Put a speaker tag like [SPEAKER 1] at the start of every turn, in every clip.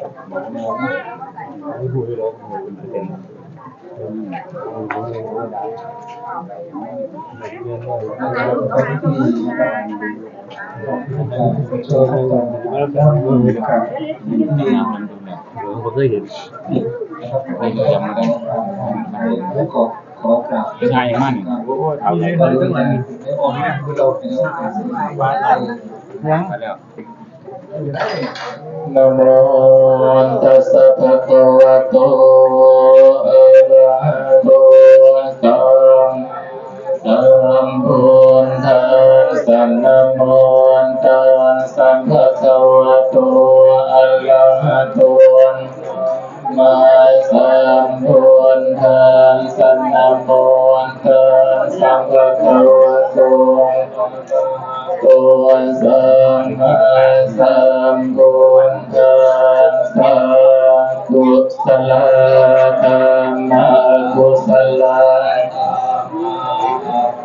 [SPEAKER 1] ผมเคยเห็น
[SPEAKER 2] ไม่เคยจำไม่ได้
[SPEAKER 3] แล้วขอขอกราบ
[SPEAKER 2] เป็นไงมั่นโอ้ยเอาใจ
[SPEAKER 3] ไปทั้งวันไม่ออกนะคือเราเป็นว่าเรา
[SPEAKER 1] ยัง
[SPEAKER 2] มาแล้ว
[SPEAKER 3] นะโมตัสสะภะคะวะโตอะระหะโตสัมสัมพุทธัสสะนะโมตัสสะภะคะวะโตอะระหะโตมาสัมพุทธัสสะนะโมตัสสะภะคะวะ โตตัวสัมมาสัมพุทธัสสะกุศลธรรมกุศล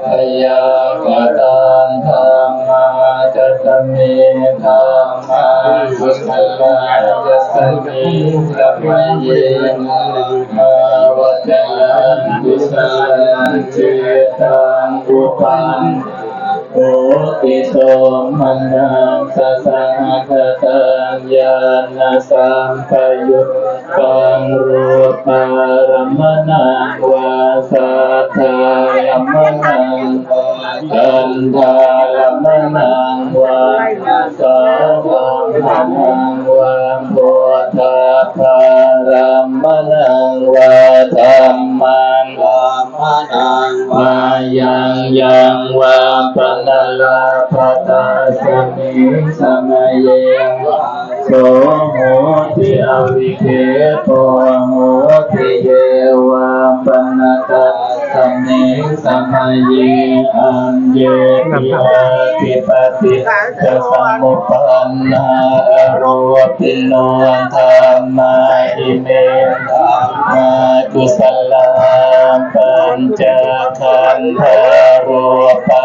[SPEAKER 3] พยากตังธรรมจัตมิธรรมกุศลจัตมิสัมเยมาวจยังกุศลจิตังอุปัน โอติโสมนังสัสะกตัญญาณสัมปยุตตังรูปารมณังวาสัทธารมณังกันธารมณังวาสาวรมณังวาโพธาภารมณังวาธรรมันวา นังวายังยังวาปนาลาภตาสมิสมัยเยโสโหติอวิเคโตโหติเยวาปนาตาสมิสมัยเยอันเยปิอาติปติจะสมุปปนนาโรปิโนธรรมาอิเม ญจขันธรูปา